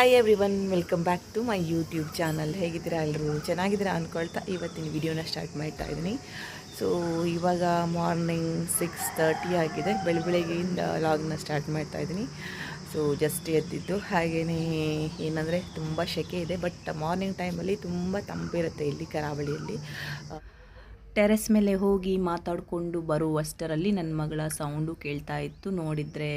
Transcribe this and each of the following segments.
Hi everyone welcome back to my YouTube channel ಹೇಗಿದ್ದೀರಾ ಎಲ್ಲರೂ ಚೆನ್ನಾಗಿದ್ದೀರಾ ಅಂದ್ಕೊಳ್ತಾ ಇವತ್ತಿನ ವಿಡಿಯೋನ ಸ್ಟಾರ್ಟ್ ಮಾಡ್ತಾ ಇದ್ದೀನಿ. ಸೊ ಇವಾಗ ಮಾರ್ನಿಂಗ್ ಸಿಕ್ಸ್ ತರ್ಟಿ ಆಗಿದೆ. ಬೆಳ, ಬೆಳಗ್ಗೆಯಿಂದ ಲಾಗ್ನ ಸ್ಟಾರ್ಟ್ ಮಾಡ್ತಾ ಇದ್ದೀನಿ. ಸೊ ಜಸ್ಟ್ ಎದ್ದಿದ್ದು. ಹಾಗೆಯೇ ಏನಂದರೆ ತುಂಬ ಸೆಕೆ ಇದೆ ಬಟ್ ಮಾರ್ನಿಂಗ್ ಟೈಮಲ್ಲಿ ತುಂಬ ತಂಪಿರುತ್ತೆ ಇಲ್ಲಿ ಕರಾವಳಿಯಲ್ಲಿ. ಟೆರೆಸ್ ಮೇಲೆ ಹೋಗಿ ಮಾತಾಡಿಕೊಂಡು ಬರುವಷ್ಟರಲ್ಲಿ ನನ್ನ ಮಗಳ ಸೌಂಡು ಕೇಳ್ತಾ ಇತ್ತು. ನೋಡಿದರೆ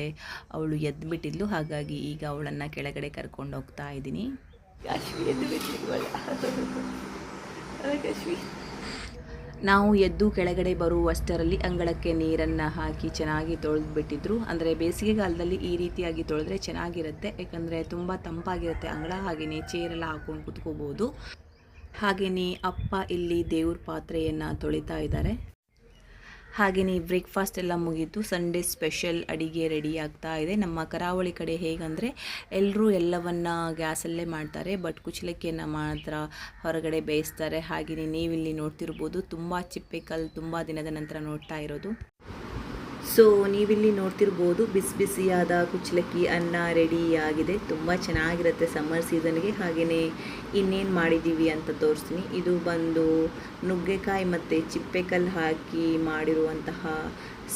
ಅವಳು ಎದ್ದುಬಿಟ್ಟಿದ್ಲು ಹಾಗಾಗಿ ಈಗ ಅವಳನ್ನು ಕೆಳಗಡೆ ಕರ್ಕೊಂಡು ಹೋಗ್ತಾ ಇದ್ದೀನಿ. ನಾವು ಎದ್ದು ಕೆಳಗಡೆ ಬರುವಷ್ಟರಲ್ಲಿ ಅಂಗಳಕ್ಕೆ ನೀರನ್ನು ಹಾಕಿ ಚೆನ್ನಾಗಿ ತೊಳೆದ್ಬಿಟ್ಟಿದ್ರು. ಅಂದರೆ ಬೇಸಿಗೆಗಾಲದಲ್ಲಿ ಈ ರೀತಿಯಾಗಿ ತೊಳೆದ್ರೆ ಚೆನ್ನಾಗಿರುತ್ತೆ. ಯಾಕಂದರೆ ತುಂಬ ತಂಪಾಗಿರುತ್ತೆ ಅಂಗಳ. ಹಾಗೆಯೇ ಚೇರೆಲ್ಲ ಹಾಕ್ಕೊಂಡು ಕುತ್ಕೋಬೋದು. ಹಾಗೆಯೇ ಅಪ್ಪ ಇಲ್ಲಿ ದೇವ್ರ ಪಾತ್ರೆಯನ್ನು ತೊಳಿತಾ ಇದ್ದಾರೆ. ಹಾಗೆಯೇ ಬ್ರೇಕ್ಫಾಸ್ಟ್ ಎಲ್ಲ ಮುಗೀತು ಸಂಡೇ ಸ್ಪೆಷಲ್ ಅಡಿಗೆ ರೆಡಿ ಆಗ್ತಾ ಇದೆ. ನಮ್ಮ ಕರಾವಳಿ ಕಡೆ ಹೇಗಂದರೆ ಎಲ್ಲರೂ ಎಲ್ಲವನ್ನ ಗ್ಯಾಸಲ್ಲೇ ಮಾಡ್ತಾರೆ, ಬಟ್ ಕುಚಲಕ್ಕಿಯನ್ನು ಮಾತ್ರ ಹೊರಗಡೆ ಬೇಯಿಸ್ತಾರೆ. ಹಾಗೆಯೇ ನೀವಿಲ್ಲಿ ನೋಡ್ತಿರ್ಬೋದು, ತುಂಬ ಚಿಪ್ಪೆಕಲ್ ತುಂಬ ದಿನದ ನಂತರ ನೋಡ್ತಾ ಇರೋದು. ಸೊ ನೀವಿಲ್ಲಿ ನೋಡ್ತಿರ್ಬೋದು, ಬಿಸಿ ಬಿಸಿಯಾದ ಕುಚ್ಚಲಕ್ಕಿ, ಅನ್ನ ರೆಡಿ ಆಗಿದೆ. ತುಂಬ ಚೆನ್ನಾಗಿರುತ್ತೆ ಸಮ್ಮರ್ ಸೀಸನ್ಗೆ ಹಾಗೆಯೇ ಇನ್ನೇನು ಮಾಡಿದ್ದೀವಿ ಅಂತ ತೋರಿಸ್ತೀನಿ. ಇದು ಬಂದು ನುಗ್ಗೆಕಾಯಿ ಮತ್ತು ಚಿಪ್ಪೆಕಲ್ಲು ಹಾಕಿ ಮಾಡಿರುವಂತಹ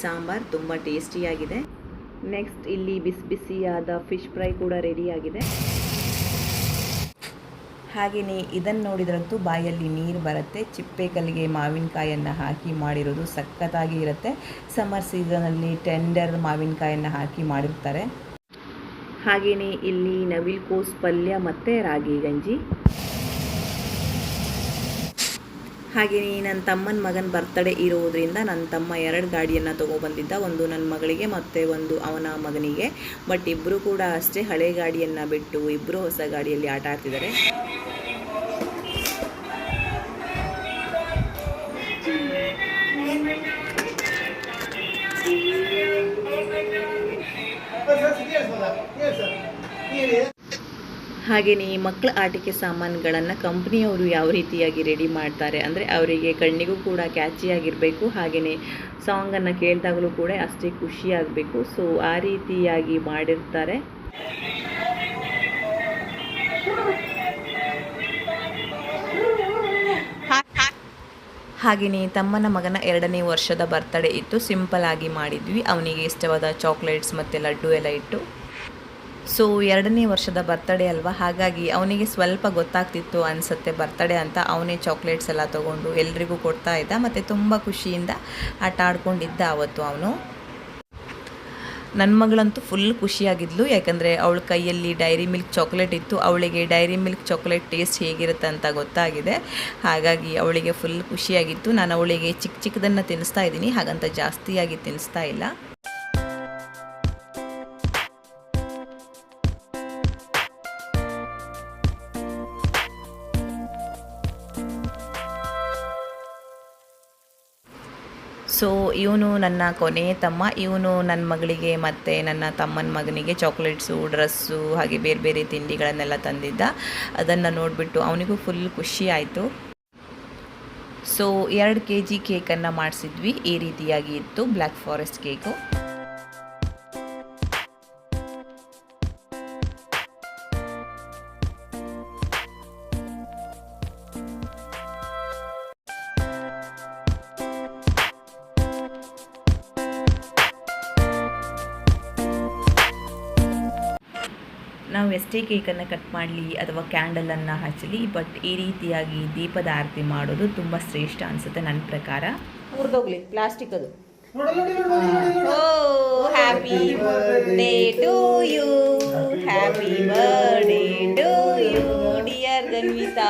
ಸಾಂಬಾರು. ತುಂಬ ಟೇಸ್ಟಿಯಾಗಿದೆ ನೆಕ್ಸ್ಟ್ ಇಲ್ಲಿ ಬಿಸಿ ಬಿಸಿಯಾದ ಫಿಶ್ ಫ್ರೈ ಕೂಡ ರೆಡಿಯಾಗಿದೆ ಹಾಗೆಯೇ ಇದನ್ನು ನೋಡಿದ್ರಂತೂ ಬಾಯಲ್ಲಿ ನೀರು ಬರುತ್ತೆ ಚಿಪ್ಪೆಕಲ್ಲಿಗೆ ಮಾವಿನಕಾಯನ್ನು ಹಾಕಿ ಮಾಡಿರೋದು ಸಖತ್ತಾಗಿ ಇರುತ್ತೆ. ಸಮ್ಮರ್ ಸೀಸನಲ್ಲಿ ಟೆಂಡರ್ ಮಾವಿನಕಾಯನ್ನು ಹಾಕಿ ಮಾಡಿರ್ತಾರೆ. ಹಾಗೆಯೇ ಇಲ್ಲಿ ನವಿಲ್ಕೋಸ್ ಪಲ್ಯ ಮತ್ತು ರಾಗಿ ಗಂಜಿ. ಹಾಗೆಯೇ ನನ್ನ ತಮ್ಮನ ಮಗನ ಬರ್ತಡೇ ಇರೋದ್ರಿಂದ ನನ್ನ ತಮ್ಮ ಎರಡು ಗಾಡಿಯನ್ನು ತೊಗೊಬಂದಿದ್ದ ಒಂದು ನನ್ನ ಮಗಳಿಗೆ ಮತ್ತು ಒಂದು ಅವನ ಮಗನಿಗೆ. ಬಟ್ ಇಬ್ಬರು ಕೂಡ ಅಷ್ಟೇ ಹಳೆ ಗಾಡಿಯನ್ನು ಬಿಟ್ಟು ಇಬ್ಬರು ಹೊಸ ಗಾಡಿಯಲ್ಲಿ ಆಟ ಆಡ್ತಿದ್ದಾರೆ. ಹಾಗೆಯೇ ಮಕ್ಕಳ ಆಟಿಕೆ ಸಾಮಾನುಗಳನ್ನು ಕಂಪ್ನಿಯವರು ಯಾವ ರೀತಿಯಾಗಿ ರೆಡಿ ಮಾಡ್ತಾರೆ? ಅಂದರೆ ಅವರಿಗೆ ಕಣ್ಣಿಗೂ ಕೂಡ ಕ್ಯಾಚಿಯಾಗಿರಬೇಕು ಹಾಗೆಯೇ ಸಾಂಗನ್ನು ಕೇಳಿದಾಗಲೂ ಕೂಡ ಅಷ್ಟೇ ಖುಷಿಯಾಗಬೇಕು ಸೊ ಆ ರೀತಿಯಾಗಿ ಮಾಡಿರ್ತಾರೆ. ಹಾಗೆಯೇ ತಮ್ಮನ ಮಗನ ಎರಡನೇ ವರ್ಷದ ಬರ್ತಡೇ ಇತ್ತು. ಸಿಂಪಲ್ ಆಗಿ ಮಾಡಿದ್ವಿ. ಅವನಿಗೆ ಇಷ್ಟವಾದ ಚಾಕ್ಲೇಟ್ಸ್ ಮತ್ತು ಲಡ್ಡು ಎಲ್ಲ ಇಟ್ಟು. ಸೊ, ಎರಡನೇ ವರ್ಷದ ಬರ್ತಡೇ ಅಲ್ವಾ? ಹಾಗಾಗಿ ಅವನಿಗೆ ಸ್ವಲ್ಪ ಗೊತ್ತಾಗ್ತಿತ್ತು ಅನಿಸುತ್ತೆ ಬರ್ತಡೇ ಅಂತ. ಅವನೇ ಚಾಕ್ಲೇಟ್ಸ್ ಎಲ್ಲ ತೊಗೊಂಡು ಎಲ್ರಿಗೂ ಕೊಡ್ತಾ ಇದ್ದ ಮತ್ತು ತುಂಬ ಖುಷಿಯಿಂದ ಆಟ ಆಡ್ಕೊಂಡಿದ್ದ ಅವತ್ತು ಅವನು. ನನ್ನ ಮಗಳಂತೂ ಫುಲ್ ಖುಷಿಯಾಗಿದ್ಲು. ಯಾಕಂದರೆ ಅವಳ ಕೈಯಲ್ಲಿ ಡೈರಿ ಮಿಲ್ಕ್ ಚಾಕ್ಲೇಟ್ ಇತ್ತು. ಅವಳಿಗೆ ಡೈರಿ ಮಿಲ್ಕ್ ಚಾಕ್ಲೇಟ್ ಟೇಸ್ಟ್ ಹೇಗಿರುತ್ತೆ ಅಂತ ಗೊತ್ತಾಗಿದೆ. ಹಾಗಾಗಿ ಅವಳಿಗೆ ಫುಲ್ ಖುಷಿಯಾಗಿತ್ತು. ನಾನು ಅವಳಿಗೆ ಚಿಕ್ಕ ಚಿಕ್ಕದನ್ನು ತಿನ್ನಿಸ್ತಾ ಇದ್ದೀನಿ. ಹಾಗಂತ ಜಾಸ್ತಿಯಾಗಿ ತಿನ್ನಿಸ್ತಾ ಇಲ್ಲ. ಸೊ ಇವನು ನನ್ನ ಕೊನೆಯ ತಮ್ಮ, ಇವನು ನನ್ನ ಮಗಳಿಗೆ ಮತ್ತು ನನ್ನ ತಮ್ಮನ ಮಗನಿಗೆ ಚಾಕ್ಲೇಟ್ಸು ಡ್ರೆಸ್ಸು ಹಾಗೆ ಬೇರೆ ಬೇರೆ ತಿಂಡಿಗಳನ್ನೆಲ್ಲ ತಂದಿದ್ದ. ಅದನ್ನು ನೋಡಿಬಿಟ್ಟು ಅವನಿಗೂ ಫುಲ್ ಖುಷಿ ಆಯಿತು. ಸೊ ಎರಡು ಕೆ ಜಿ ಕೇಕನ್ನು ಮಾಡಿಸಿದ್ವಿ. ಈ ರೀತಿಯಾಗಿ ಇತ್ತು ಬ್ಲ್ಯಾಕ್ ಫಾರೆಸ್ಟ್ ಕೇಕು ನಾವು ಎಷ್ಟೇ ಕೇಕನ್ನು ಕಟ್ ಮಾಡಲಿ ಅಥವಾ ಕ್ಯಾಂಡಲನ್ನು ಹಚ್ಚಲಿ ಬಟ್ ಈ ರೀತಿಯಾಗಿ ದೀಪದ ಆರತಿ ಮಾಡೋದು ತುಂಬ ಶ್ರೇಷ್ಠ ಅನಿಸುತ್ತೆ ನನ್ನ ಪ್ರಕಾರ. ಮುರಿದೋಗ್ಲಿ ಪ್ಲಾಸ್ಟಿಕ್ ಅದು. Happy birthday to you happy birthday to you dear Ganvita